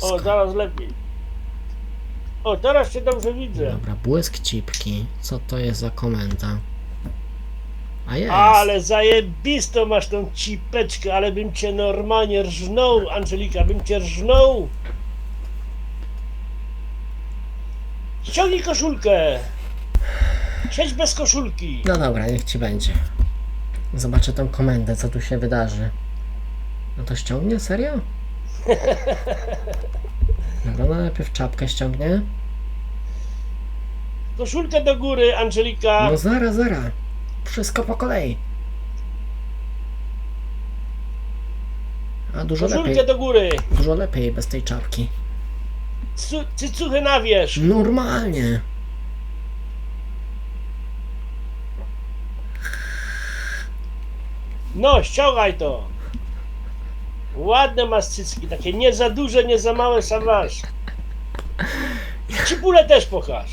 O, zaraz lepiej. O, teraz cię dobrze widzę. Dobra, błysk cipki. Co to jest za komenda? A jest. Ale zajebisto masz tą cipeczkę, ale bym cię normalnie rżnął, Angelika, bym cię rżnął. Ściągnij koszulkę. Siedź bez koszulki. No dobra, niech ci będzie. Zobaczę tą komendę, co tu się wydarzy. No to ściągnie? Serio? Dobra, no najpierw czapkę ściągnie. Koszulkę do góry, Angelika. No zara, zara. Wszystko po kolei. A dużo Koszulkę lepiej, do góry. dużo lepiej bez tej czapki. Cu- Cycuchy na wierzch. Normalnie. No, ściągaj to. Ładne masz cycki, takie nie za duże, nie za małe, sam masz. Cipulę też pokaż.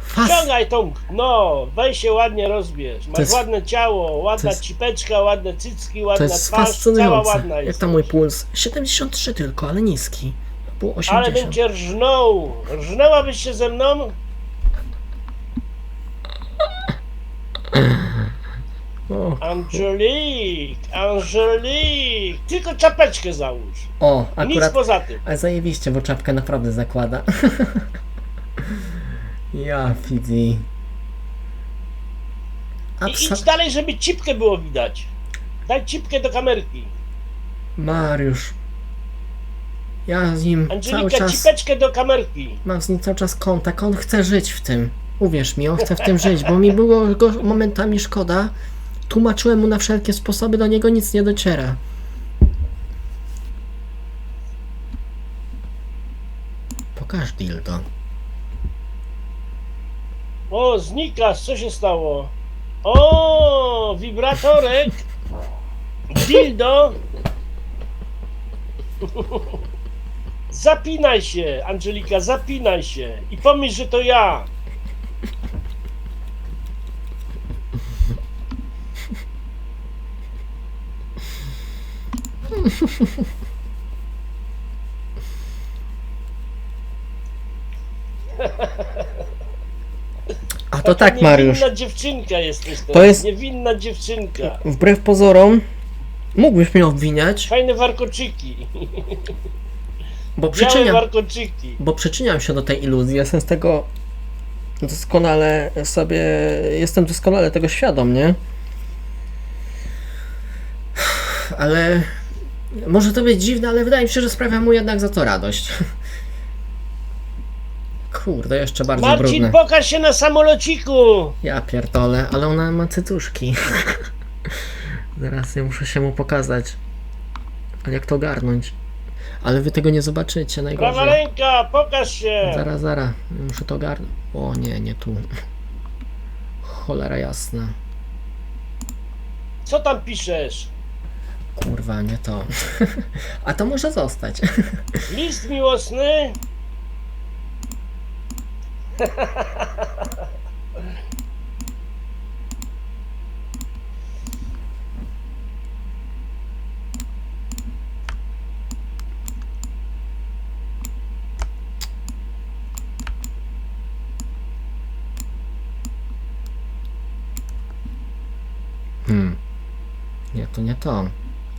Fas. Ściągaj tą, no, weź się ładnie rozbierz. Masz jest- ładne ciało, ładna jest- cipeczka, ładne cycki, To ładna jest twarz, cała fascynujące. ładna Jak jest. tam mój puls? 73 tylko, ale niski. Był Ale 80. bym cię rżnął. Rżnęłabyś się ze mną? O, Angelik, Angelik, tylko czapeczkę załóż. o, Nic akurat. poza tym. A zajebiście, bo czapkę naprawdę zakłada. ja, Fidzi. I idź Absa- dalej, żeby cipkę było widać. Daj cipkę do kamerki. Mariusz. Ja z nim cały Angelika, czas. cipeczkę do kamerki. Mam z nim cały czas kontakt. On chce żyć w tym. Uwierz mi, on chce w tym żyć, bo mi było go momentami szkoda. Tłumaczyłem mu na wszelkie sposoby, do niego nic nie dociera. Pokaż dildo. O, znikasz, co się stało? O, wibratorek. Dildo. Zapinaj się, Angelika, zapinaj się. I pomyśl, że to ja. A to tak, Mariusz. Niewinna dziewczynka jesteś teraz. To jest- Niewinna dziewczynka. Wbrew pozorom, mógłbyś mnie obwiniać, Fajne warkoczyki. bo Białe przyczyniam, warkoczyki. bo przyczyniam się do tej iluzji. Jestem z tego doskonale sobie, jestem doskonale tego świadom, nie? Ale może to być dziwne, ale wydaje mi się, że sprawia mu jednak za to radość. Kurde, jeszcze bardziej Marcin, brudne. pokaż się na samolociku. Ja pierdolę, ale ona ma cycuszki. Zaraz ja muszę się mu pokazać. Ale jak to ogarnąć? Ale wy tego nie zobaczycie, Prawa najgorzej. ręka, pokaż się. Zaraz, zaraz, muszę to ogarnąć. O nie, nie tu. Cholera jasna. Co tam piszesz? Kurwa, nie to. A to może zostać. List miłosny? Hmm. Nie, to nie to.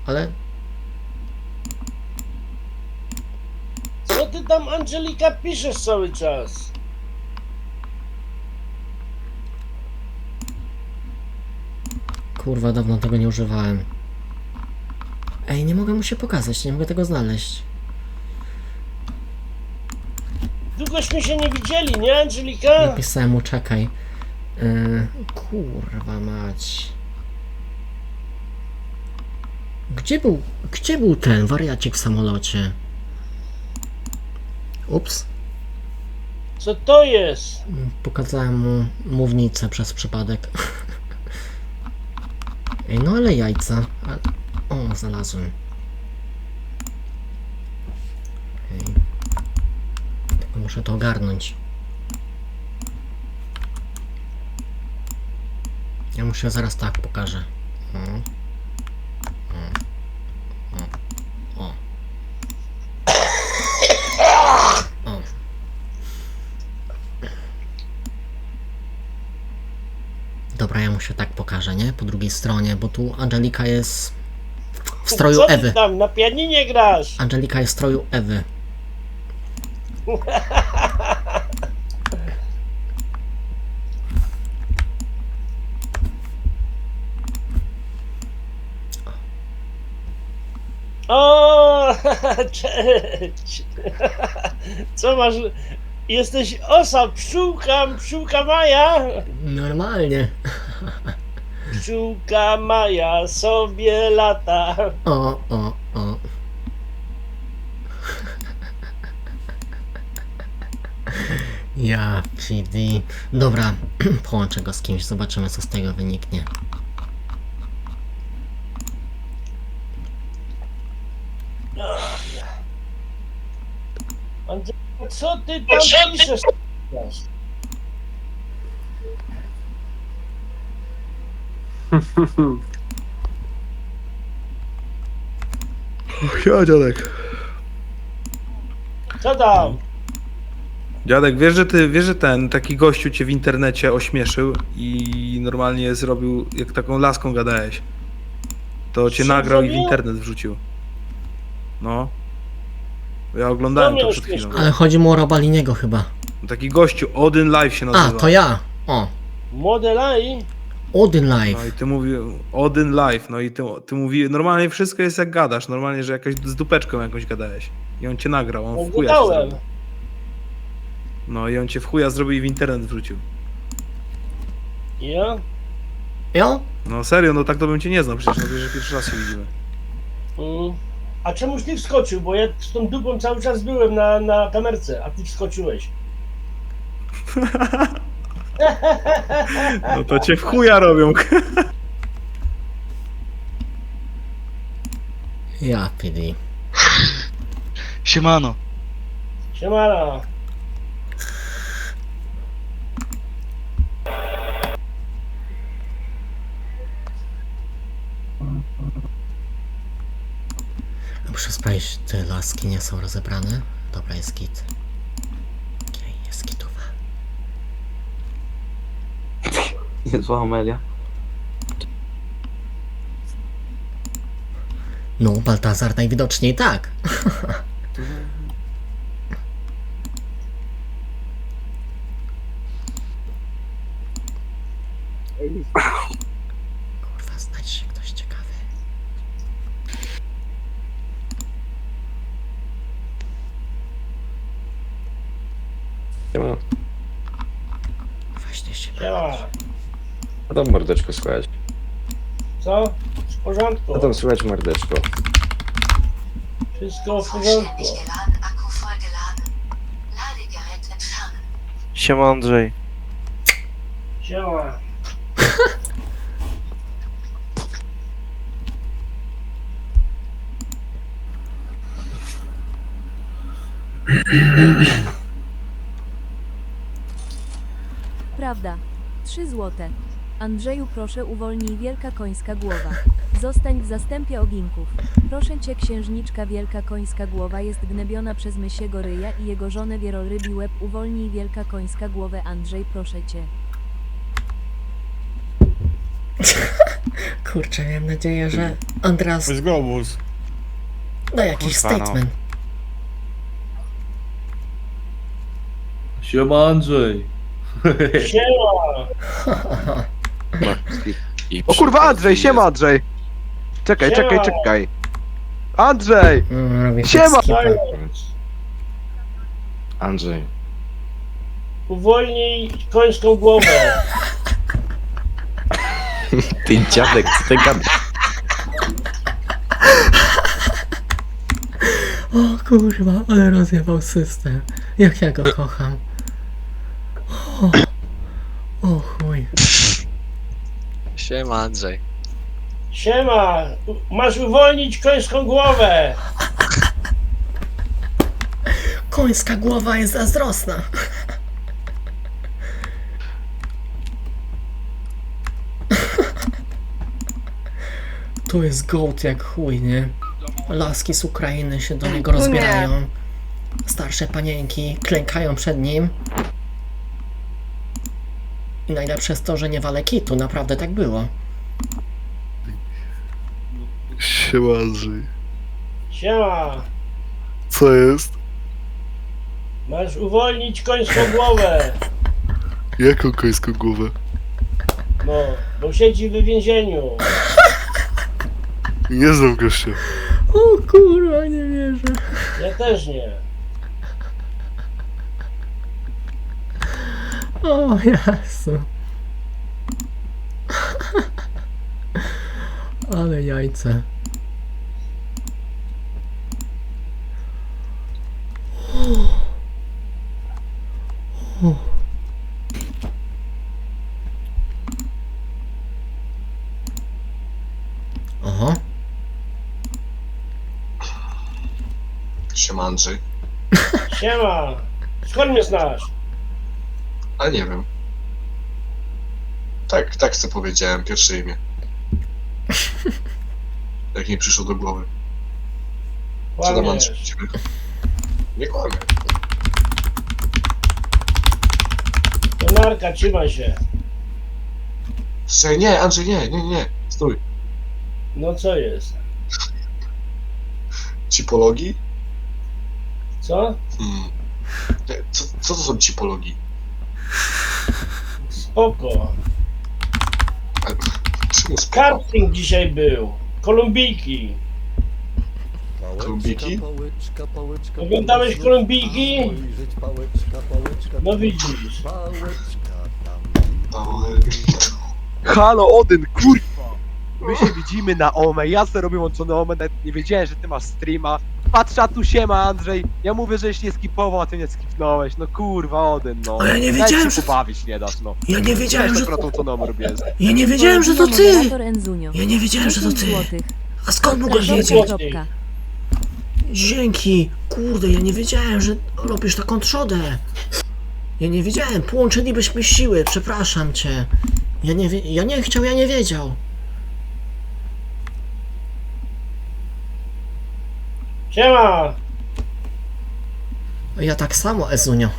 Ale Co ty tam, Angelika, piszesz cały czas? kurwa, dawno tego nie używałem. Ej, nie mogę mu się pokazać, nie mogę tego znaleźć. Długośmy się nie widzieli, nie, Angelika? Napisałem mu, czekaj. Yy, kurwa mać. Gdzie był, gdzie był ten wariacik w samolocie? Ups, Co to jest? pokazałem mu mównicę przez przypadek. Ej, no ale jajca. O, znalazłem. Ej. Tylko muszę to ogarnąć. Ja muszę zaraz tak pokażę. O. O. O. O. Dobra, ja mu się tak pokażę, nie? Po drugiej stronie, bo tu Angelika jest w stroju Co ty Ewy. tam, na pianinie grasz? Angelika jest w stroju Ewy. O, cześć. Co masz? Jesteś osa, pszczółka, pszczółka Maja? Normalnie. Pszczółka Maja sobie lata. O, o, o. Ja, PD. Dobra, połączę go z kimś, zobaczymy co z tego wyniknie. Andrzej, co ty tam piszesz? Ja, dziadek. Co tam? Dziadek, wiesz, że ty, wiesz, że ten taki gościu cię w internecie ośmieszył i normalnie zrobił, jak taką laską gadałeś. To cię Co nagrał i w zrobił? internet wrzucił. No. Ja oglądałem to mnie przed chwilą. ośmieszył? Ale chodzi mu o Robaliniego chyba. Taki gościu, Odin Live się A, nazywa. to ja. O, Modelaj? Odin Live. No i ty mówi Odin Live, no i ty, ty mówi, normalnie wszystko jest jak gadasz, normalnie, że jakaś z dupeczką jakąś gadałeś. I on cię nagrał, on w chuja Oglądałem. zrobił. No i on cię w chuja zrobił i w internet wrzucił. Ja? Jo? No serio, no tak to bym cię nie znał, przecież no wiesz, że pierwszy raz się widzimy. Mm. A czemuś ty wskoczył? Bo ja z tą dupą cały czas byłem na, na kamerce, a ty wskoczyłeś. No to cię w chuja robią. Ja, PD. Siemano. Siemana. Muszę sprawdzić, te laski nie są rozebrane. Dobra, jest git. Niezła Amelia. No, Baltazar najwidoczniej tak. Kurwa, znać się ktoś ciekawy. Siema. Właśnie się. A tam mordeczko słychać. Co? W porządku. A tam słychać mordeczko. Wszystko w porządku. Siema Andrzej. Siema. Prawda. 3 złote. Andrzeju proszę uwolnij wielka końska głowa. Zostań w zastępie oginków. Proszę cię księżniczka wielka końska głowa jest gnębiona przez mysiego ryja i jego żonę wielorybi łeb uwolnij wielka końska głowę Andrzej proszę cię. Kurczę, miałem nadzieję, że Andras globus. da jakiś Kurwa, no. statement. Siema Andrzej. Siema. I O kurwa, Andrzej, siema Andrzej! Czekaj, Siema. czekaj, czekaj! Andrzej! Mm, Robię Siema! skipa. Andrzej. Uwolnij końską głowę. Ty dziadek, co ty gadasz? O kurwa, ale rozjebał system. Jak ja go kocham. O chuj. Siema Andrzej. Siema. Masz uwolnić końską głowę. Końska głowa jest zazdrosna. Tu jest gołd jak chuj, nie? Laski z Ukrainy się do niego rozbierają. Starsze panienki klękają przed nim. I najlepsze jest to, że nie walę kitu, naprawdę tak było. Siema Andrzej. Siema, Co jest? masz uwolnić końską głowę. Jaką końską głowę? No, bo siedzi w więzieniu. Nie znam gościa. O kurwa, nie wierzę. Ja też nie. O Jezu. Ale jajce. Oho. Siema Andrzej. Siema, skąd mnie znasz? A nie wiem. Tak, tak co powiedziałem, pierwsze imię. Jak mi przyszło do głowy. Co tam Kłamiesz. Andrzej u ciebie? Nie kłamie. Trzymaj się. Słuchaj, nie, Andrzej, nie, nie, nie. Stój. No co jest? Cipologii? Co? Hmm. Nie, Co, co to są cipologii? Spoko. Czemu spoko? Karting dzisiaj był. Kolumbijki. Kolumbiki? Oglądałeś Kolumbijki? No widzisz. Halo, Odyn, kurwa! My się widzimy na Ome, ja sobie robię łączony Ome, nawet nie wiedziałem, że ty masz streama. Patrz, a tu siema, Andrzej. Ja mówię, żeś nie skipował, a ty nie skipnąłeś. No kurwa, Odyn, no. Ale ja nie Nawet wiedziałem, się że- pobawić nie dasz, no. Ja nie wiedziałem, że... akurat łączony robię. Ja nie wiedziałem, że to ty! Moderator Enzunio. Ja nie wiedziałem, że to 10 ty! złotych. A skąd mogłeś wiedzieć? Kropka. Dzięki! Kurde, ja nie wiedziałem, że robisz taką trzodę. Ja nie wiedziałem, połączylibyśmy siły, przepraszam cię. Ja nie, wie, ja nie chciał, ja nie wiedział. Siema. Ja tak samo, Ezunio.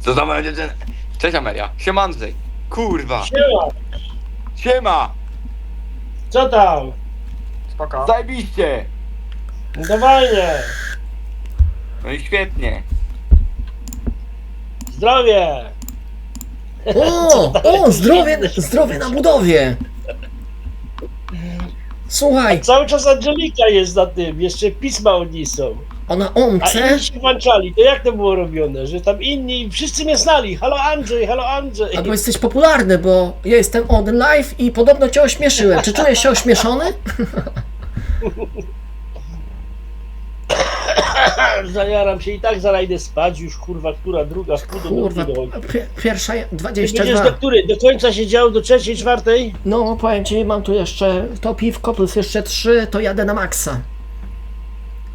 Co za moja dziewczyna? Cześć Amelia. Siema Andrzej. Kurwa. Siema. Siema. Co tam? Spoko. Zajebiście. No fajnie. No i świetnie. Zdrowie. O, o, zdrowie, zdrowie na budowie. Słuchaj, Cały czas Angelika jest na tym. Jeszcze pisma od niej są. ona A omce, inni się włączali. To jak to było robione? Że tam inni, wszyscy mnie znali. Halo Andrzej, halo Andrzej. albo jesteś popularny, bo ja jestem on live i podobno cię ośmieszyłem. Czy czujesz się ośmieszony? Zajaram się i tak zaraz idę spać. Już kurwa, która druga, w pół do Kurwa, drugiej dochodzi. pi- pierwsza Ty Będziesz 22. do której? Do końca siedział do trzeciej, czwartej? No, powiem ci, mam tu jeszcze to piwko plus jeszcze trzy, to jadę na maksa.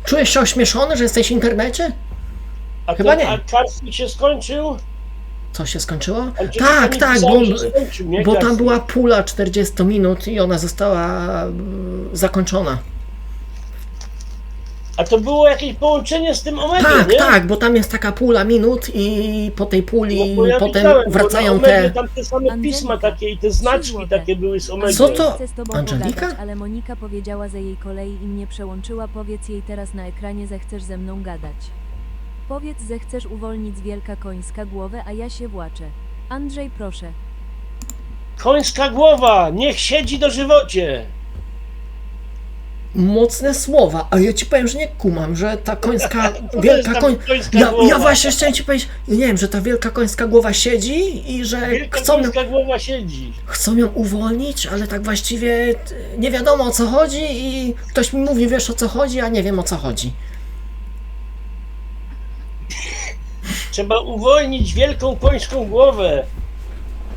Czujesz się ośmieszony, że jesteś w internecie? A Chyba ten, nie. A kartnik się skończył? Co się skończyło? Tak, tak, bo, że skończył, nie, bo tam była pula 40 minut i ona została mm, zakończona. A to było jakieś połączenie z tym Omegą, Tak, nie? tak, bo tam jest taka pula minut i po tej puli No, bo ja potem widziałem, bo wracają Omegę te... Tam te same Angelika. pisma takie i te znaczki takie były z Omegą. Co to? Chcę z tobą Angelika? pogadać, ale Monika powiedziała za jej kolei i mnie przełączyła. Powiedz jej teraz na ekranie, że chcesz ze mną gadać. Powiedz, że chcesz uwolnić z wielka końska głowę, a ja się właczę. Andrzej, proszę. Końska głowa, niech siedzi do żywocie. Mocne słowa, a ja ci powiem, że nie kumam, że ta końska, wielka koń... Ja, ja właśnie chciałem ci powiedzieć, nie wiem, że ta wielka końska głowa siedzi i że Wielka chcą ją, końska głowa siedzi. chcą ją uwolnić, ale tak właściwie nie wiadomo o co chodzi i ktoś mi mówi, wiesz o co chodzi, a nie wiem o co chodzi. Trzeba uwolnić wielką końską głowę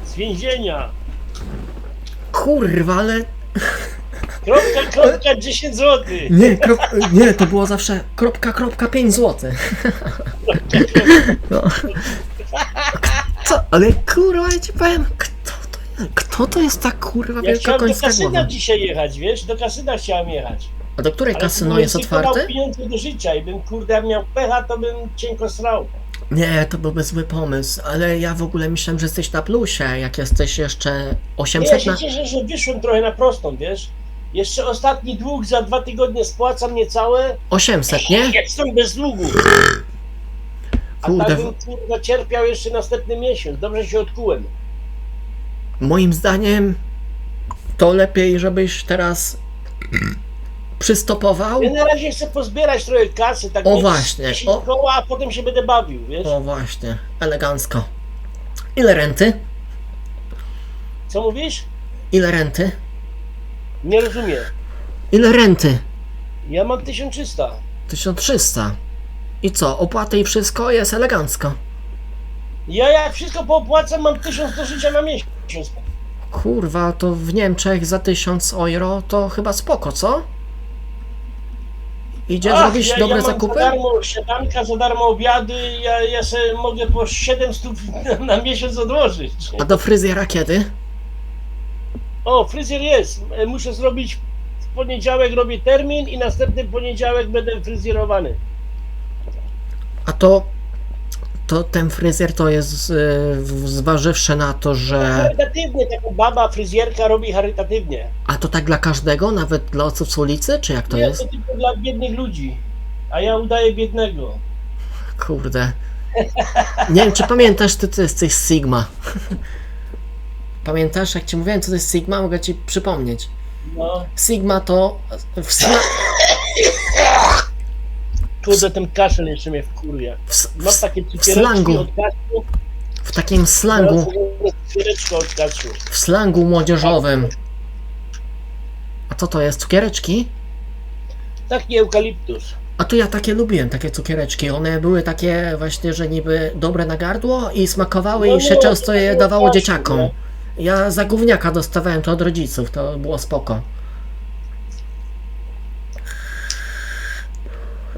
z więzienia. Kurwa, ale Kropka, kropka, 10 zł. nie, krop, nie, to było zawsze kropka, kropka, 5 zł. No. Co? Ale kurwa, ja ci powiem, kto to jest, kto to jest ta kurwa Ja wielka chciałem do końska kasyna głowa? dzisiaj jechać, wiesz? Do kasyna chciałem jechać. A do której kasyno jest otwarte? pieniądze do życia i bym, kurde, jak miał pecha, to bym cienko srał. Nie, to byłby zły pomysł, ale ja w ogóle myślałem, że jesteś na plusie, jak jesteś jeszcze Nie, ja 800 się na... cieszę, że wyszłem trochę na prostą, wiesz? Jeszcze ostatni dług za dwa tygodnie spłacam niecałe. 800, nie? Jestem bez długu. A Kurde, tak bym kurwa cierpiał jeszcze następny miesiąc. Dobrze się odkułem. moim zdaniem to lepiej, żebyś teraz przystopował. Ja na razie chcę pozbierać trochę kasy, tak O mieć właśnie, 10 o. koła, a potem się będę bawił, wiesz? O właśnie, elegancko. Ile renty? Co mówisz? Ile renty? Nie rozumiem. Ile renty? Ja mam 1300. 1300. I co, opłaty i wszystko jest elegancko. Ja jak wszystko poopłacam, mam 1000 do życia na miesiąc. Kurwa, to w Niemczech za 1000 euro to chyba spoko, co? Idzie Ach, zrobić ja, dobre ja mam zakupy? za darmo śniadanka, za darmo obiady, ja, ja sobie mogę po 700 na, na miesiąc odłożyć. A do fryzjera kiedy? O, fryzjer jest. E, Muszę zrobić w poniedziałek robię termin i następny poniedziałek będę fryzjerowany. A to... To ten fryzjer to jest yy, zważywszy na to, że... Charytatywnie, taka baba fryzjerka robi charytatywnie. A to tak dla każdego, nawet dla osób z ulicy, czy jak to Nie, jest? to tylko dla biednych ludzi. A ja udaję biednego. Kurde. Nie wiem, czy pamiętasz, ty to jesteś Sigma. Pamiętasz, jak ci mówiłem, co to jest Sigma? Mogę ci przypomnieć. No, Sigma to... W, sla... kurde, ten kaszel jeszcze mnie wkurwia. w, s- w, takie w cukiereczki slangu, od w takim slangu, Cukiereczka od w slangu młodzieżowym. A co to jest? Cukiereczki? Taki eukaliptus. A to ja takie lubiłem, takie cukiereczki. One były takie właśnie, że niby dobre na gardło i smakowały No i się nie, często je takie dawało dzieciakom. Ja za gówniaka dostawałem to od rodziców, to było spoko.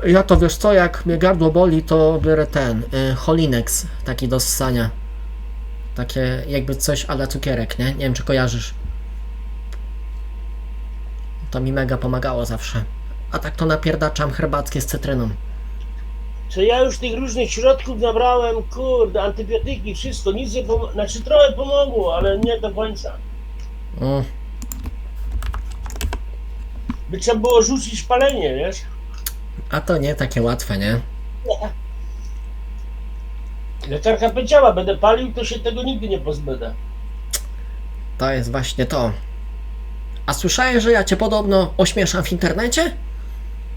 Ja to wiesz co, jak mnie gardło boli, to biorę ten, y, Holinex, taki do ssania. Takie jakby coś ale cukierek, nie? Nie wiem czy kojarzysz. To mi mega pomagało zawsze. A tak to napierdaczam herbatki z cytryną. Co ja już tych różnych środków nabrałem, kurde, antybiotyki, wszystko, nic nie pomogło. Znaczy trochę pomogło, ale nie do końca. Mm. By trzeba było rzucić palenie, wiesz? A to nie takie łatwe, nie? Lekarka powiedziała, będę palił, to się tego nigdy nie pozbędę. To jest właśnie to. A słyszałeś, że ja cię podobno ośmieszam w internecie?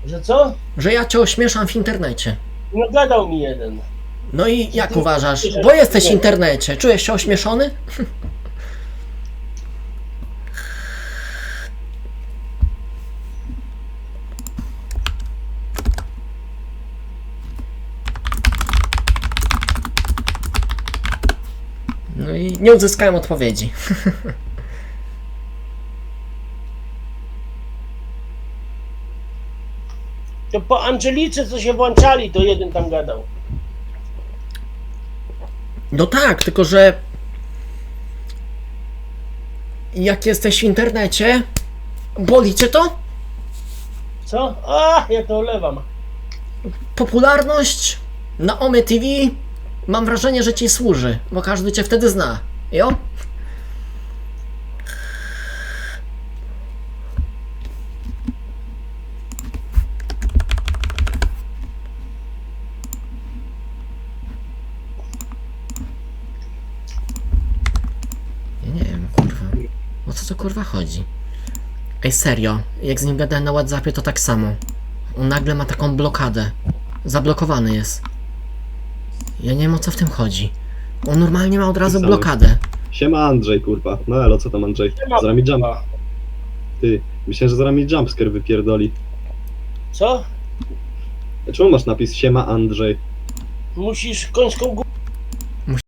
Że co? Że ja cię ośmieszam w internecie. No gadał mi jeden. No i jak uważasz? Bo jesteś w internecie. Czujesz się ośmieszony? No i nie uzyskałem odpowiedzi. To po Angelice, co się włączali, to jeden tam gadał. No tak, tylko że jak jesteś w internecie, boli cię to? Co? A, ja to olewam. Popularność na Ome TV mam wrażenie, że ci służy, bo każdy cię wtedy zna. Jo? Ja nie wiem, kurwa. O co kurwa chodzi? Ej, serio, jak z nim gadałem na Whatsappie, to tak samo. On nagle ma taką blokadę. Zablokowany jest. Ja nie wiem o co w tym chodzi. On normalnie ma od razu blokadę. Siema Andrzej, kurwa. No elo, co tam Andrzej? Siema, Zaraz mi jump... kurwa. Ty, myślałem, że zaraz mi jumpscare wypierdoli. Co? Czemu masz napis Siema Andrzej? Musisz końską